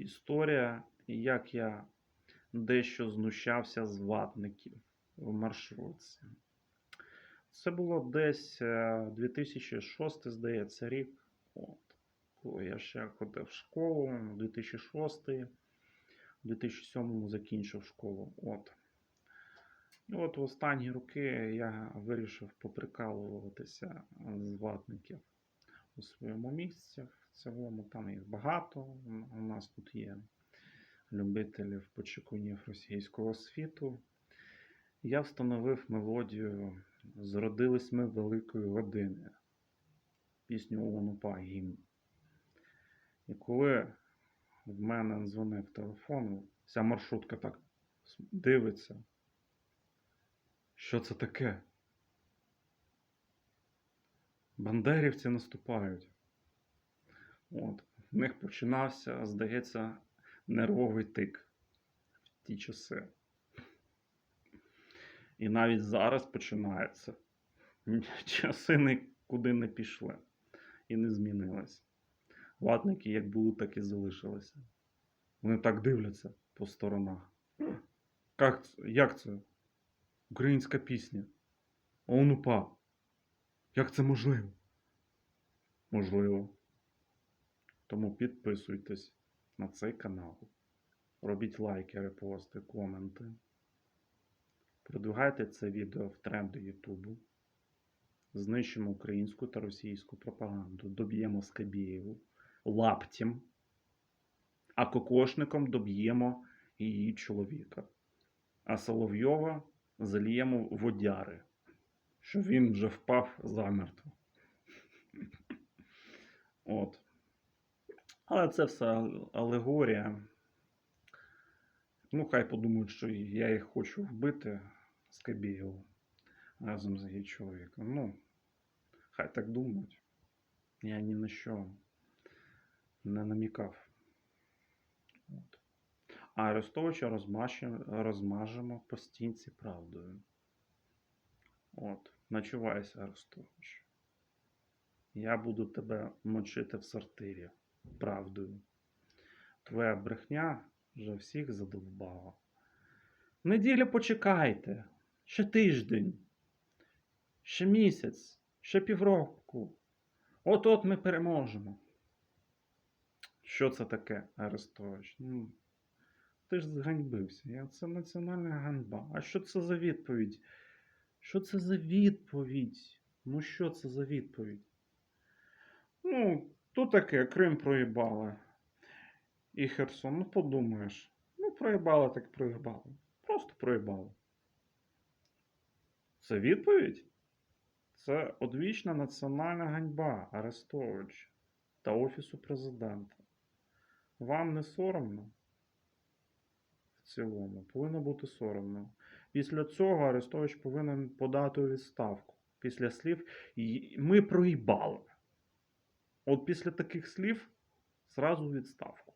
історія, як я дещо знущався з ватників в маршрутці. Це було десь е, 2006, здається, рік. От. Коли я ще ходив в школу, 2006, в 2007 закінчив школу. От. І от в останні роки я вирішив поприкалуватися з ватників у своєму місці. В цілому там їх багато. У нас тут є любителів почекунів російського світу. Я встановив мелодію Зродились ми великої години. Пісню Онупа гімн. І коли в мене дзвонив телефон, вся маршрутка так дивиться. Що це таке? Бандерівці наступають. От. В них починався, здається, нервовий тик в ті часи. І навіть зараз починається. Часи нікуди не пішли і не змінилися. Ватники як були, так і залишилися. Вони так дивляться по сторонах. Як це? Як це? Українська пісня. ОНУПА. Як це можливо? Можливо. Тому підписуйтесь на цей канал. Робіть лайки, репости, коменти. Продвигайте це відео в тренди Ютубу. Знищимо українську та російську пропаганду. Доб'ємо Скабєєву лаптем, а кокошником доб'ємо її чоловіка. А Соловйова заліємо водяри, що він вже впав замертво. От. Але це все алегорія. Ну, хай подумають, що я їх хочу вбити Скабєєву разом з її чоловіком. Ну, хай так думають. Я ні на що не намікав. От. А Арестовича розмашем- розмажемо по стінці правдою. От, начувайся, Арестович. Я буду тебе мочити в сортирі правдою. Твоя брехня вже всіх задовбала. Неділя почекайте, ще тиждень, ще місяць, ще півроку. От-от ми переможемо. Що це таке, Арестович? Ну, ти ж зганьбився. Я, це національна ганьба. А що це за відповідь? Що це за відповідь? Ну, що це за відповідь? Ну, то таке, Крим проїбали. І Херсон, ну подумаєш. Ну, проїбали, так проїбали. Просто проїбали. Це відповідь? Це одвічна національна ганьба Арестович та Офісу президента. Вам не соромно? В цілому, повинно бути соромно. Після цього Арестович повинен подати відставку. Після слів ми проїбали. От після таких слів зразу відставку.